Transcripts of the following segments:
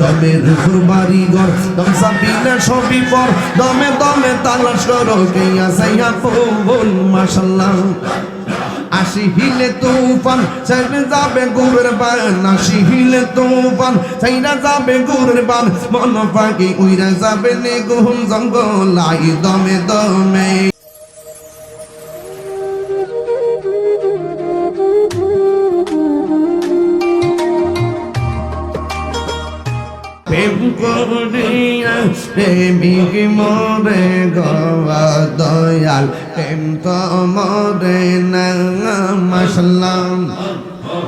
দমের উপর বাড়ি ঘর, দম সাবিলে সবই পর, দমে দমে তালাশ করো কেয়া সাইয়া ফুল মাশাল্লাহ আশি হিলে তুফান সাইরে যাবে গুরের বান। আশি হিলে তুফান যাবে গুরের বান। মন উইরা যাবে নে গুহম জঙ্গল, আই দমে দমে। প্রেমিক মরে গবা দয়াল প্রেম তো মরে না মাসাল্লাম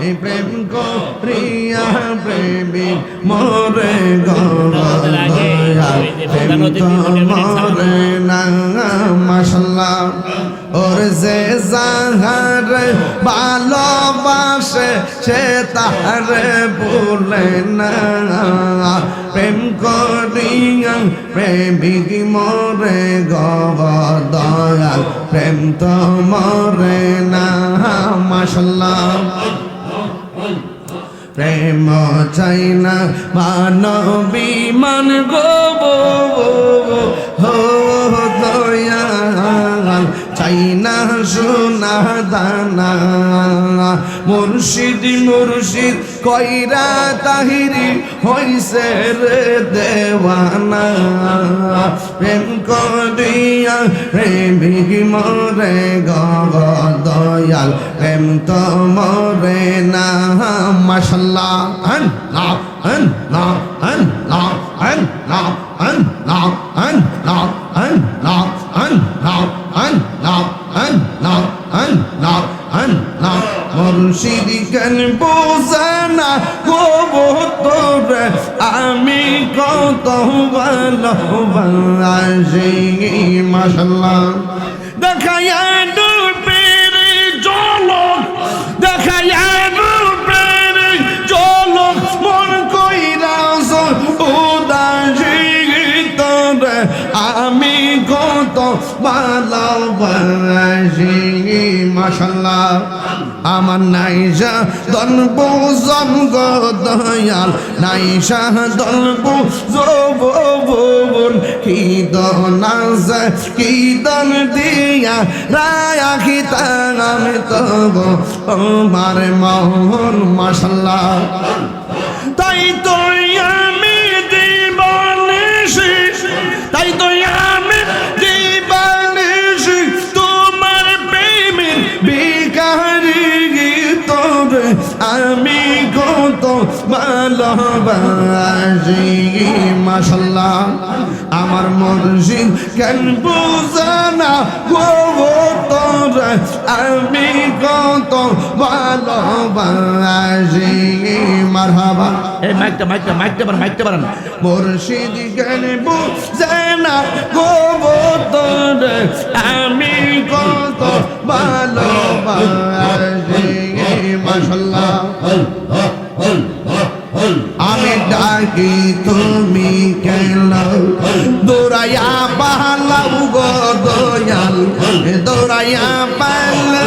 এই প্রেম গো প্রিয়া প্রেমী মরে দয়াল প্রেম তো মরে না মাসাল্লাম ওর যে যাহার ভালোবাসে, সে তাহারে বলে না। প্রেম করিয়া প্রেমিক মরে গব দয়াল, প্রেম তো মরে না। মাসাল্লাহ প্রেম চাই না, মানবী মান গো সোনা দানা মুর্শিদ মুর্শিদ কইরা তাহিরি হইছে রে দেওয়ানা। প্রেম করিয়া প্রেমিক মরে গগ দয়াল প্রেম তো মরে না। মাশাল্লাহ আন না আন না আন না আন না না কেন বোঝানা গো তোরে আমি কত ভালোবাসি মশলা দেখায়া কত মাশাল্লাহ। আমার নাইসা দন বুঝন গো দয়াল নাইসা দন বুঝন কি দন আছে কি দন দিয়া, রায়া কি আমি তব। আমার মোহন মাশাল্লাহ। আমি কত ভালোবাসি মাশাল্লাহ আমার মর্জিদ কেন বুঝানা তোরে আমি কত ভালোবাসি, মারহাবা। এই মাইকটা মাইকটা মাইকটা পারেন মাইকটা পারেন মুর্শিদ কেন বুঝে না? গো তোরে আমি কত ভালোবাসি। মাশাল্লাহ। আমি ডাকি, তুমি কেন? দৌড়াইয়া পালাও গো দয়াল। দৌড়াইয়া পালা।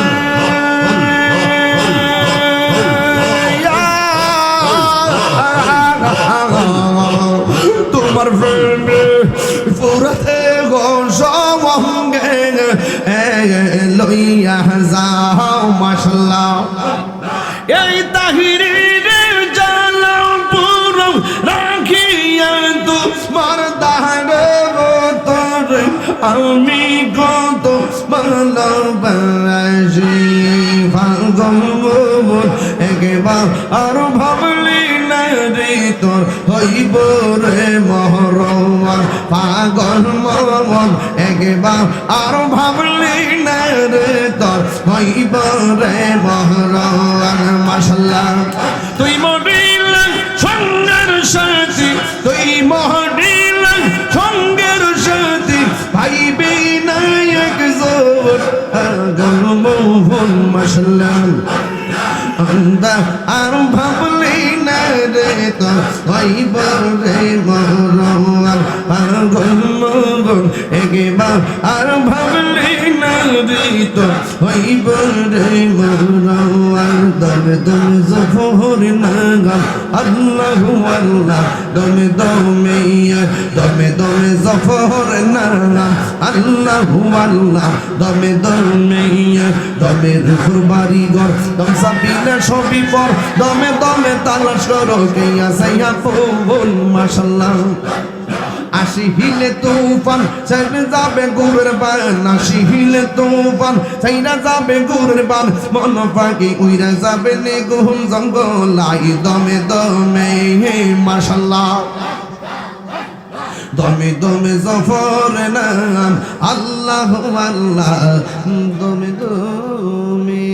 তোমার প্রেমে পুরাতে গো সঙ্গে লইয়া যাও, মাশাল্লাহ। এই তাহিরের জালাও পুরো রাখিয়া তোমার দাঁড়ে তোর আমি কত ভালোবাসি ফাগল একবার আর ভাবলি না রে তোর হইব রে মহরমান পাগল মন একবার আর ভাবলি না রে তোর হইব রে মহর মাসাল্লাহ তুই মরিল আর ভাবলি না রে তো হইব রে মরণ পাগল মগন একবার আর ভাবলি পারিত হইব রে মোরাওয়ার দমে দমে জফর নাগাম আল্লাহু আল্লাহ দমে দমে দমে দমে জফর নাগাম আল্লাহু আল্লাহ দমে দমে দমে রুফুর বাড়ি ঘর দম সাবিলে সবই পর দমে দমে তালাশ করো কেয়া সাইয়া ফুল মাশাল্লাহ আসি হিলে তুফান সাইরে যাবে গুরের বান। আসি হিলে তুফান সাইরা যাবে গুরের বান। মন পাখি উইরা যাবে নে গুম জঙ্গল, আই দমে দমে হে মাশাল্লাহ। দমে দমে জফর নাম, আল্লাহ আল্লাহ। দমে দমে